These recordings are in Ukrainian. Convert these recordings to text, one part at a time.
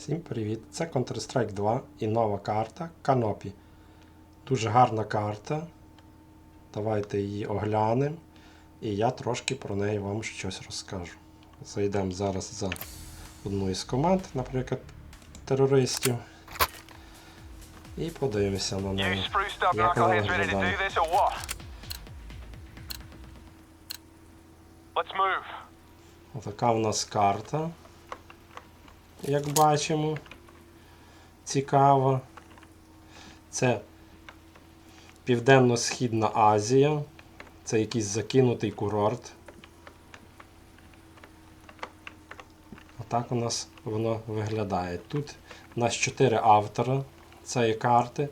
Всім привіт! Це Counter-Strike 2 і нова карта Canopy. Дуже гарна карта. Давайте її оглянемо. І я трошки про неї вам щось розкажу. Зайдемо зараз за одну із команд, наприклад, терористів. І подивимося на неї. Як вона виглядає. Отака в нас карта. Як бачимо. Цікава. Це Південно-Східна Азія. Це якийсь закинутий курорт. Отак у нас воно виглядає. Тут у нас чотири автора цієї карти.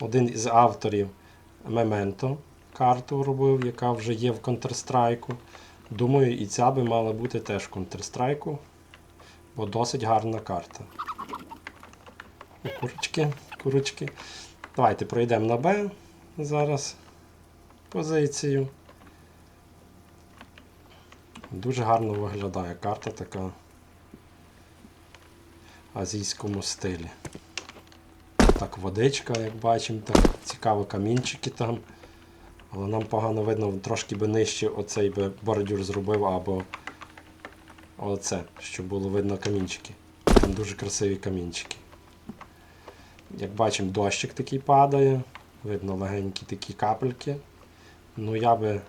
Один із авторів Memento карту робив, яка вже є в Counter-Strike. Думаю, і ця би мала бути теж в Counter-Strike, бо досить гарна карта. Курочки, курочки. Давайте пройдемо на Б зараз позицію. Дуже гарно виглядає карта така в азійському стилі. Так, водичка, як бачимо, так цікаво камінчики там. Але нам погано видно, трошки би нижче оцей би бордюр зробив або оце, щоб було видно камінчики. Там дуже красиві камінчики. Як бачимо, дощик такий падає, видно легенькі такі капельки. Ну я би,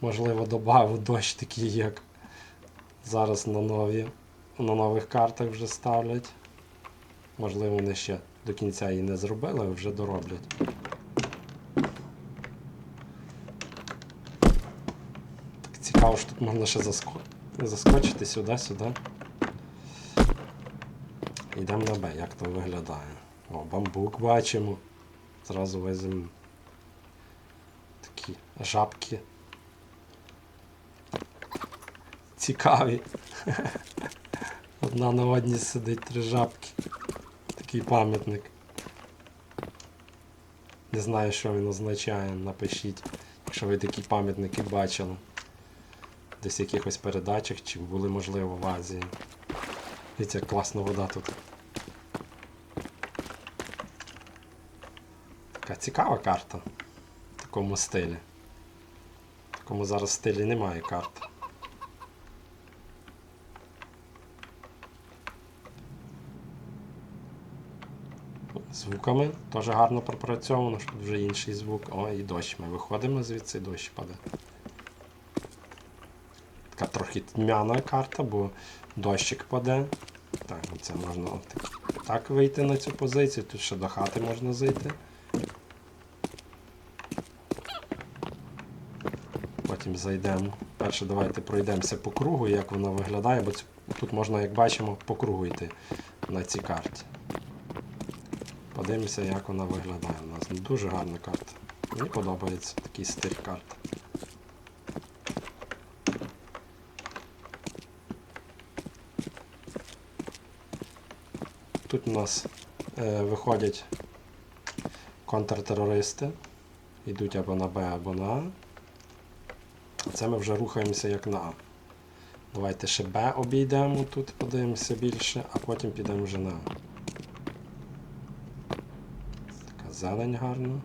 можливо, додав дощ такий, як зараз на нові, на нових картах вже ставлять. Можливо, вони ще до кінця її не зробили, а вже дороблять. Так цікаво, що тут можна ще заско... заскочити сюди-сюди. Йдемо на Б, як то виглядає. О, бамбук бачимо. Зразу веземо такі жабки. Цікаві. Одна на одній сидить три жабки. Такий пам'ятник. Не знаю, що він означає, напишіть, якщо ви такі пам'ятники бачили. Десь якихось передачах чи були, можливо, в Азії. Дивіться, як класна вода тут. Така цікава карта в такому стилі. В такому зараз стилі немає карт. Звуками теж гарно пропрацьовано, що вже інший звук. О, і дощ. Ми виходимо звідси, дощ паде. Така трохи тьмяна карта, бо дощик паде. Так, це можна так вийти на цю позицію, тут ще до хати можна зайти. Потім зайдемо. Перше давайте пройдемося по кругу, як воно виглядає, бо тут можна, як бачимо, по кругу йти на цій карті. Подивимося, як вона виглядає у нас. Дуже гарна карта. Мені подобається такий стиль карт. Тут у нас е, виходять контртерористи. Йдуть або на Б, або на А. Це ми вже рухаємося як на А. Давайте ще Б обійдемо тут, подивимося більше, а потім підемо вже на А. Така зелень гарна.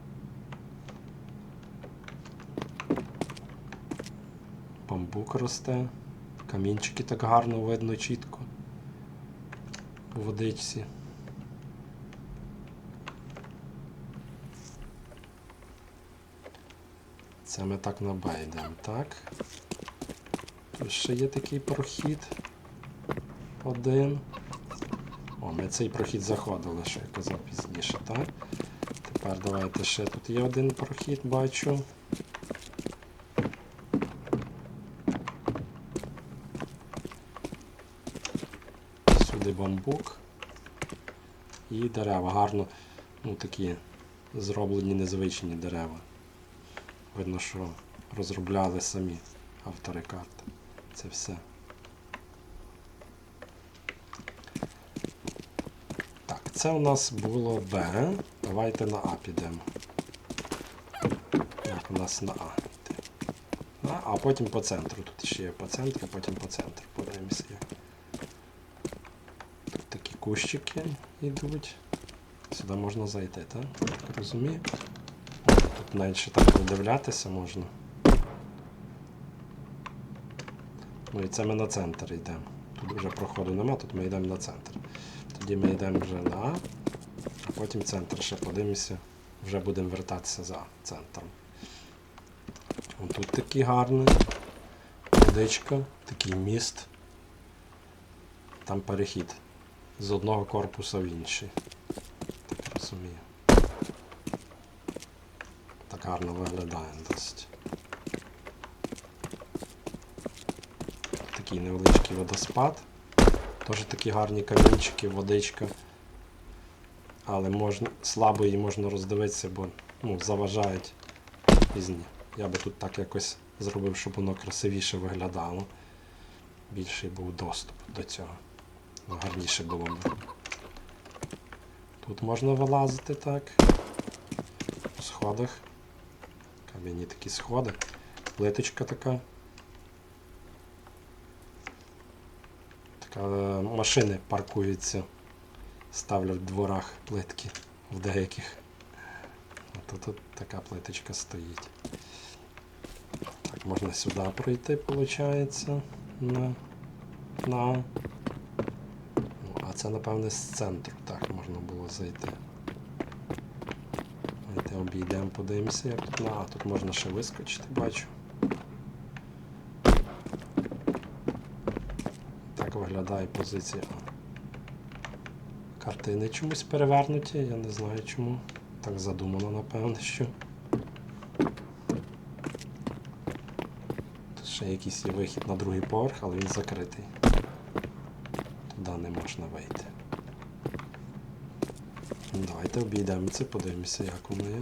Бамбук росте. Камінчики так гарно видно чітко. У водичці. Це ми так на Б так. Тут ще є такий прохід. Один. О, ми цей прохід заходили, що я казав пізніше, так? Тепер давайте ще тут є один прохід, бачу. Сюди бамбук. І дерева. Гарно, ну такі зроблені незвичні дерева. Видно, що розробляли самі автори карти. Це все. Так, це у нас було Б. Давайте на А підемо. Як у нас на А. А потім по центру. Тут ще є по центру, потім по центру. Подивимося. Тут такі кущики йдуть. Сюди можна зайти, так? Так розумію. Навіть ще так подивлятися можна. Ну і це ми на центр йдемо. Тут вже проходу нема, тут ми йдемо на центр. Тоді ми йдемо вже на А, а потім центр ще подивимося. Вже будемо вертатися за центром. Ось тут такий гарний. Водичка, такий міст. Там перехід з одного корпуса в інший. Так розумію. Гарно виглядає досить. Такий невеличкий водоспад. Теж такі гарні камінчики, водичка. Але можна, слабо її можна роздивитися, бо ну, заважають різні. Я би тут так якось зробив, щоб воно красивіше виглядало. Більший був доступ до цього. Ну, Гарніше було б. Тут можна вилазити так. По сходах. Кам'яні такі сходи. Плиточка така. Така е, машини паркуються. Ставлять в дворах плитки в деяких. Тут, тут така плиточка стоїть. Так, можна сюди пройти, виходить. На, на. Ну, а це, напевне, з центру. Так, можна було зайти. Давайте обійдемо, подивимося, як тут. А, тут можна ще вискочити, бачу. Так виглядає позиція. Картини чомусь перевернуті, я не знаю чому. Так задумано, напевне, що. Тут ще якийсь є вихід на другий поверх, але він закритий. Туди не можна вийти. Давайте обійдемо це, подивимося, як воно є.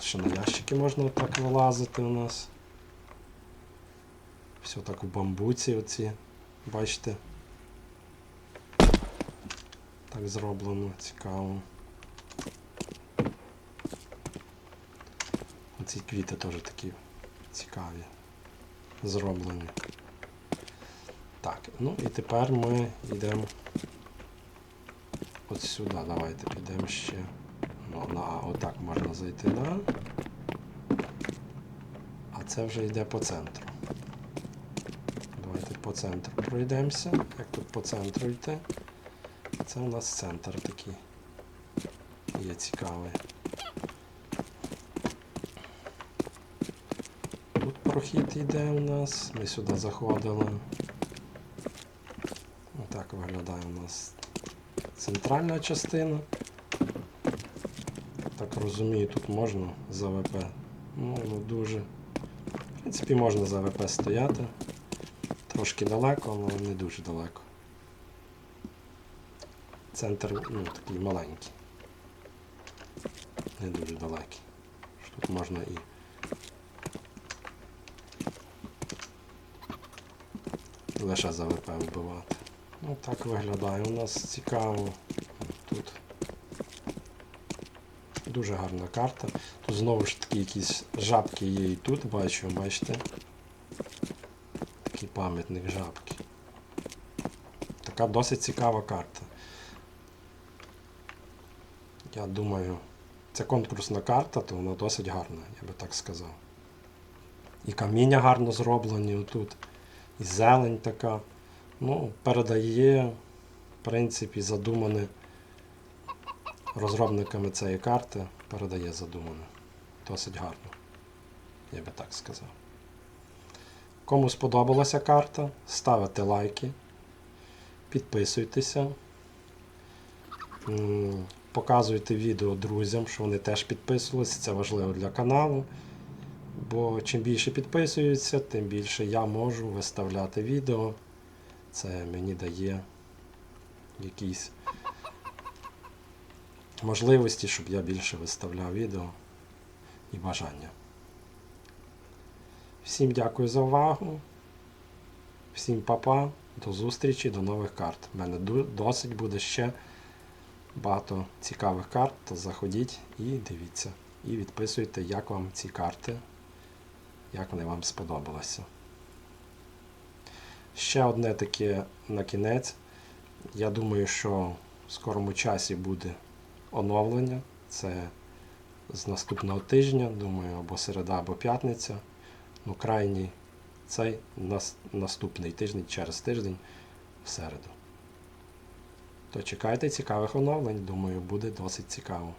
Ще на ящики можна отак вилазити у нас. Все так у бамбуці оці, бачите. Так зроблено, цікаво. Ці квіти теж такі цікаві. Зроблені. Так, ну і тепер ми йдемо от сюди. Давайте підемо ще. Ну, на. Отак можна зайти на. А. А це вже йде по центру. Давайте по центру пройдемося. Як тут по центру йти? Це у нас центр такий. Є цікавий. Тут прохід йде у нас. Ми сюди заходили. Отак виглядає у нас центральна частина. Так розумію, тут можна за ВП. Ну, ну дуже. В принципі, можна за ВП стояти. Трошки далеко, але не дуже далеко. Центр ну, такий маленький. Не дуже далекий. Тут можна і. Лише за ВП вбивати. Ну так виглядає. У нас цікаво. Тут дуже гарна карта. Тут знову ж таки якісь жабки є і тут, бачу, бачите. Такий пам'ятник жабки. Така досить цікава карта. Я думаю, це конкурсна карта, то вона досить гарна, я би так сказав. І каміння гарно зроблені отут, і зелень така. Ну, передає, в принципі, задумане розробниками цієї карти, передає задумане. Досить гарно, я би так сказав. Кому сподобалася карта, ставите лайки, підписуйтеся. Показуйте відео друзям, що вони теж підписувалися. Це важливо для каналу. Бо чим більше підписуються, тим більше я можу виставляти відео. Це мені дає якісь можливості, щоб я більше виставляв відео і бажання. Всім дякую за увагу. Всім па-па, до зустрічі, до нових карт. У мене досить буде ще багато цікавих карт, то заходіть і дивіться. І відписуйте, як вам ці карти, як вони вам сподобалися. Ще одне таке на кінець. Я думаю, що в скорому часі буде оновлення. Це з наступного тижня, думаю, або середа, або п'ятниця. Ну, крайній цей нас, наступний тиждень, через тиждень, в середу. То чекайте цікавих оновлень, думаю, буде досить цікаво.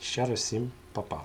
Ще раз всім па-па.